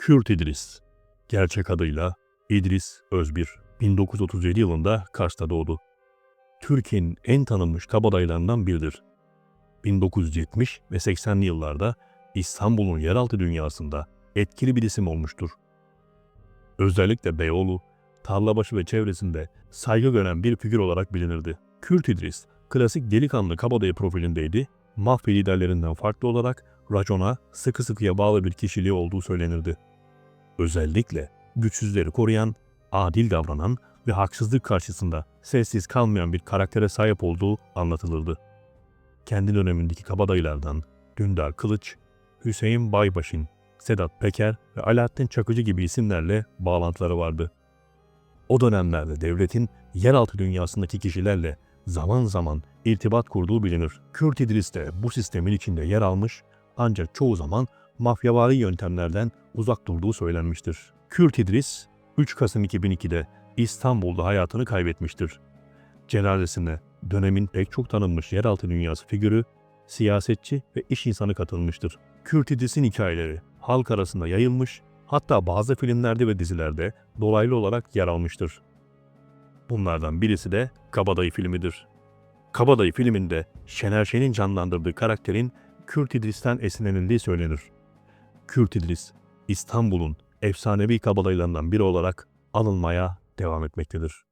Kürt İdris, gerçek adıyla İdris Özbir, 1937 yılında Kars'ta doğdu. Türkiye'nin en tanınmış kabadayılarından biridir. 1970 ve 80'li yıllarda İstanbul'un yeraltı dünyasında etkili bir isim olmuştur. Özellikle Beyoğlu, Tarlabaşı ve çevresinde saygı gören bir figür olarak bilinirdi. Kürt İdris, klasik delikanlı kabadayı profilindeydi, mafya liderlerinden farklı olarak racona sıkı sıkıya bağlı bir kişiliği olduğu söylenirdi. Özellikle güçsüzleri koruyan, adil davranan ve haksızlık karşısında sessiz kalmayan bir karaktere sahip olduğu anlatılırdı. Kendi dönemindeki kabadayılardan Dündar Kılıç, Hüseyin Baybaşin, Sedat Peker ve Alaaddin Çakıcı gibi isimlerle bağlantıları vardı. O dönemlerde devletin yeraltı dünyasındaki kişilerle zaman zaman irtibat kurduğu bilinir. Kürt İdris de bu sistemin içinde yer almış ancak çoğu zaman mafyavari yöntemlerden uzak durduğu söylenmiştir. Kürt İdris 3 Kasım 2002'de İstanbul'da hayatını kaybetmiştir. Cenazesine dönemin pek çok tanınmış yeraltı dünyası figürü, siyasetçi ve iş insanı katılmıştır. Kürt İdris'in hikayeleri halk arasında yayılmış, hatta bazı filmlerde ve dizilerde dolaylı olarak yer almıştır. Bunlardan birisi de Kabadayı filmidir. Kabadayı filminde Şener Şen'in canlandırdığı karakterin Kürt İdris'ten esinlenildiği söylenir. Kürt İdris, İstanbul'un efsanevi kabadayılarından biri olarak anılmaya devam etmektedir.